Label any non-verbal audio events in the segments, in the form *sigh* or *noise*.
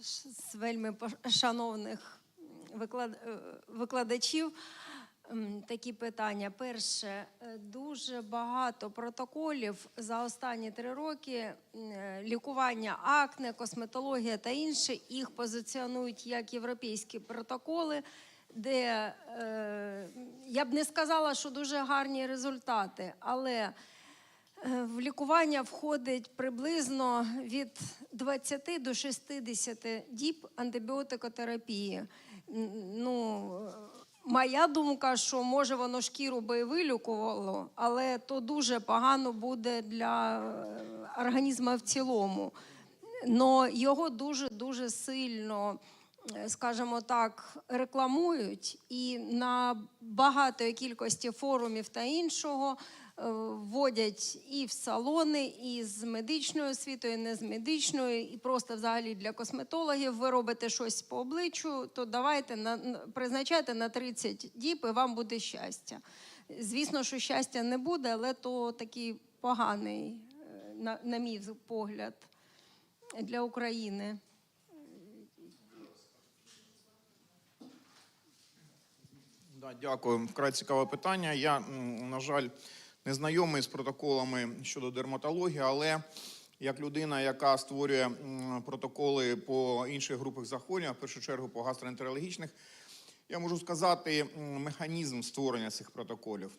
з вельми шановних е, викладачів. Такі питання. Перше, е, дуже багато протоколів за останні три роки е, лікування акне, косметологія та інше. Їх позиціонують як європейські протоколи, де я б не сказала, що дуже гарні результати, але в лікування входить приблизно від 20 до 60 діб антибіотикотерапії. Ну, е, моя думка, що може воно шкіру би і вилікувало, але то дуже погано буде для е, організму в цілому. Но його дуже дуже сильно, е, скажімо так, рекламують, і на багатої кількості форумів та іншого е, вводять і в салони, і з медичною освітою, і не з медичною, і просто взагалі для косметологів. Ви робите щось по обличчю, то давайте на- призначайте на 30 діб, і вам буде щастя. Звісно, що щастя не буде, але то такий поганий, е, на, на мій погляд, для України. Да, дякую. Вкрай цікаве питання. Я, на жаль, не знайомий з протоколами щодо дерматології, але як людина, яка створює протоколи по інших групах захворювань, в першу чергу по гастроентерологічних, я можу сказати механізм створення цих протоколів.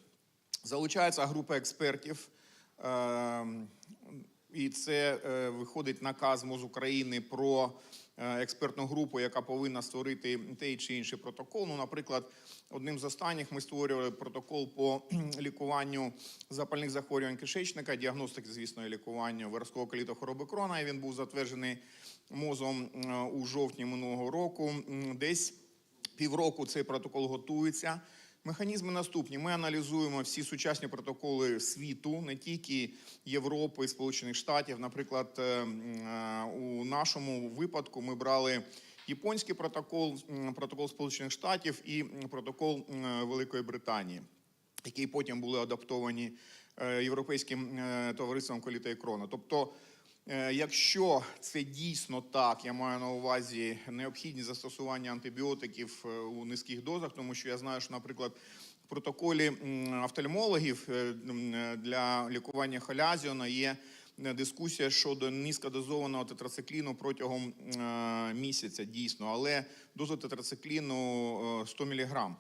Залучається група експертів, е, і це е, виходить наказ МОЗ України про експертну групу, яка повинна створити той чи інший протокол. Ну, наприклад, одним з останніх ми створювали протокол по *clears throat* лікуванню запальних захворювань кишечника, діагностики, звісно, і лікуванню виразкового коліту хвороби крона. І він був затверджений МОЗом е, у жовтні минулого року. Десь півроку цей протокол готується. Механізми наступні. Ми аналізуємо всі сучасні протоколи світу, не тільки Європи, Сполучених Штатів. Наприклад, е, е, у нашому випадку ми брали японський протокол, протокол Сполучених Штатів і протокол Великої Британії, які потім були адаптовані е, європейським товариством коліта і крона. Тобто Якщо це дійсно так, я маю на увазі необхідність застосування антибіотиків е, у низьких дозах, тому що я знаю, що, наприклад, в протоколі офтальмологів е, е, для лікування холязіона є е, дискусія щодо низькодозованого тетрацикліну протягом е, місяця, дійсно, але доза тетрацикліну е, 100 мг.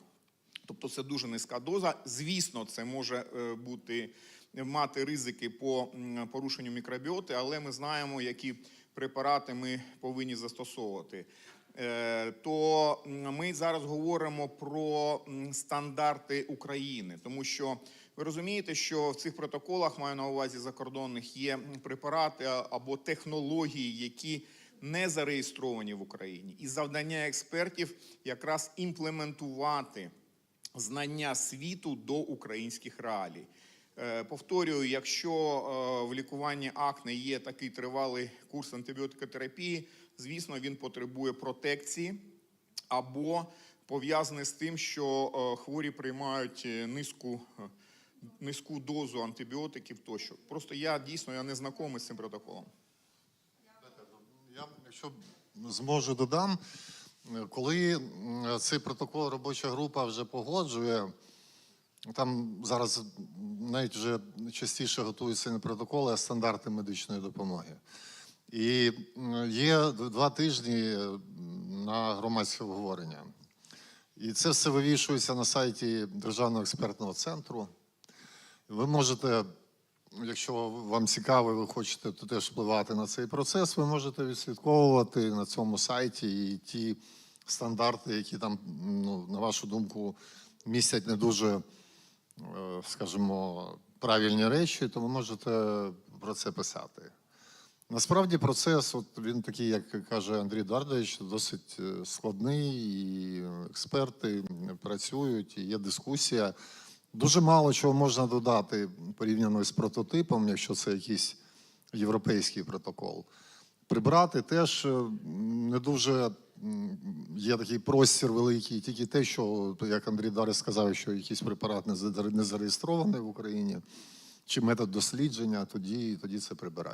Тобто це дуже низька доза. Звісно, це може е, бути мати ризики по порушенню мікробіоти, але ми знаємо, які препарати ми повинні застосовувати. Е, То ми зараз говоримо про стандарти України, тому що ви розумієте, що в цих протоколах маю на увазі закордонних є препарати або технології, які не зареєстровані в Україні, і завдання експертів якраз імплементувати знання світу до українських реалій. Е, Повторюю, якщо е, в лікуванні акне є такий тривалий курс антибіотикотерапії, звісно, він потребує протекції або пов'язаний з тим, що е, хворі приймають низьку, е, дозу антибіотиків тощо. Просто я дійсно я не знайомий з цим протоколом. Я, якщо зможу, додам, коли цей протокол робоча група вже погоджує, там зараз навіть вже частіше готуються не протоколи, а стандарти медичної допомоги. І є два тижні на громадське обговорення. І це все вивішується на сайті Державного експертного центру. Ви можете, якщо вам цікаво, ви хочете то теж впливати на цей процес, ви можете відслідковувати на цьому сайті і ті стандарти, які там, ну, на вашу думку, містять не дуже, е, скажімо, правильні речі, то ви можете про це писати. Насправді процес, от він такий, як каже Андрій Едуардович, досить е, складний, і експерти працюють, і є дискусія. Дуже мало чого можна додати порівняно з прототипом, якщо це якийсь європейський протокол. Прибрати теж е, не дуже є такий простір великий, тільки те, що, як Андрій Дарис сказав, що якийсь препарат не зареєстрований в Україні, чи метод дослідження, тоді, тоді це прибирають.